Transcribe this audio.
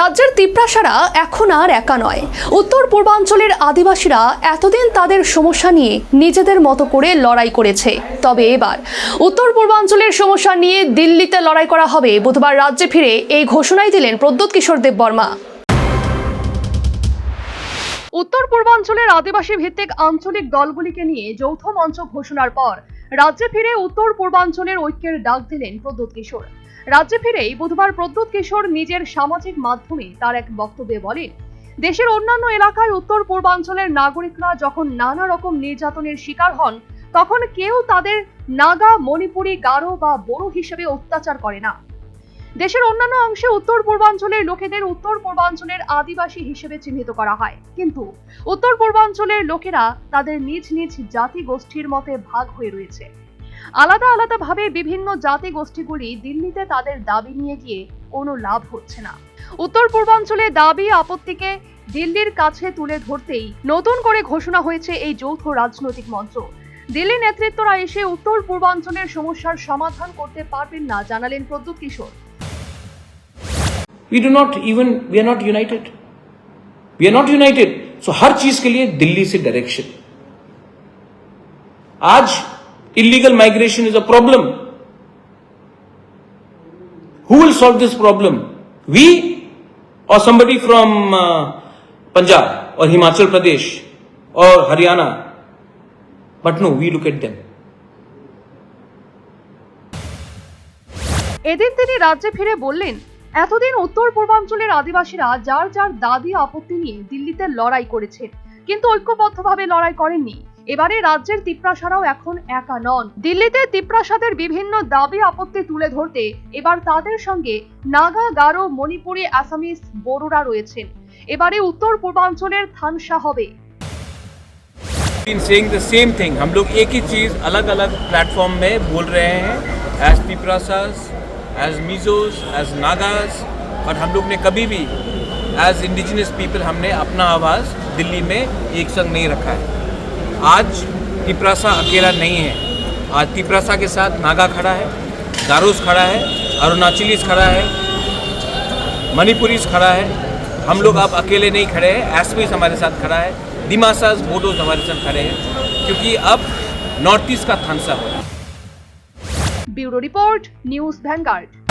রাজ্যের তিপ্রাসারা এখন আর একা নয়। উত্তর পূর্বাঞ্চলের আদিবাসীরা এতদিন তাদের সমস্যা নিয়ে নিজেদের মতো করে লড়াই করেছে। তবে এবার উত্তর পূর্বাঞ্চলের সমস্যা নিয়ে দিল্লিতে লড়াই করা হবে। বুধবার রাজ্যে ফিরে এই ঘোষণাই দিলেন প্রদ্যোৎ কিশোর দেব বর্মা উত্তর পূর্বাঞ্চলের আদিবাসী ভিত্তিক আঞ্চলিক দলগুলিকে নিয়ে যৌথ মঞ্চ ঘোষণার পর রাজ্যে ফিরে উত্তর পূর্বাঞ্চলের ঐক্যের ডাক দিলেন প্রদ্যোৎ কিশোর। রাজ্যে ফিরেই বুধবার প্রদ্যোৎ কিশোর নিজের সামাজিক মাধ্যমে তার এক বক্তব্যে বলেন, দেশের অন্যান্য এলাকায় উত্তর পূর্বাঞ্চলের নাগরিকরা যখন নানা রকম নির্যাতনের শিকার হন, তখন কেউ তাদের নাগা, মণিপুরি, গারো বা বড়ো হিসেবে অত্যাচার করে না। দেশের অন্যান্য অংশে উত্তর পূর্বাঞ্চলের লোকেদের উত্তর পূর্বাঞ্চলের আদিবাসী হিসেবে চিহ্নিত করা হয়। কিন্তু উত্তর পূর্বাঞ্চলের লোকেরা তাদের নিজ নিজ জাতি গোষ্ঠীর মতে ভাগ হয়ে রয়েছে। আলাদা আলাদা ভাবে বিভিন্ন জাতি গোষ্ঠীগুলি দিল্লিতে তাদের দাবি নিয়ে গিয়ে কোনো লাভ হচ্ছে না। উত্তর পূর্বাঞ্চলে দাবি আপত্তিকে দিল্লির কাছে তুলে ধরতেই নতুন করে ঘোষণা হয়েছে এই যৌথ রাজনৈতিক মঞ্চ। দিল্লি নেতৃত্বরা এসে উত্তর পূর্বাঞ্চলের সমস্যার সমাধান করতে পারবেন না জানালেন Pradyot Kishore. we do not even we are not united we are not united so हर चीज के लिए दिल्ली से डायरेक्शन आज illegal migration is a problem who will solve this problem we or somebody from uh, punjab or himachal pradesh or haryana but no we look at them এদিন তিনি রাজ্যে ফিরে বললেন এতদিন উত্তর পূর্বাঞ্চলের আদিবাসীরা যার যার দাবি আপত্তি নিয়ে দিল্লিতে লড়াই করেছেন কিন্তু ঐক্যবদ্ধভাবে লড়াই করেননি এবারে রাজ্যের তিপ্রাসারাও এখন একা নন দিল্লিতে তিপ্রাসাদের বিভিন্ন দাবি আপত্তি তুলে ধরতে এবার তাদের সঙ্গে নাগা গারো মণিপুরি আসামিস বড়োরা রয়েছেন এবারে উত্তর পূর্বাঞ্চলের থানসা হবে been saying the same thing हम लोग एक ही चीज़ अलग अलग प्लेटफॉर्म में बोल रहे हैं एज पिपरासास एज मीज़ोज एज नागास और हम लोग ने कभी भी एज इंडिजिनस पीपल हमने अपना आवाज़ दिल्ली में एक संग नहीं रखा है। आज तिपरासा अकेला नहीं है। आज तिपरासा के साथ नागा खड़ा है गारोस खड़ा है, अरुणाचलीस खड़ा है, मणिपुरीस खड़ा है। हम लोग अब अकेले नहीं खड़े हैं एसपीस हमारे साथ खड़ा है दिमासाज बोडोज हमारे साथ खड़े हैं, क्योंकि अब नॉर्थ ईस्ट का थानसा है। Bureau report news vanguard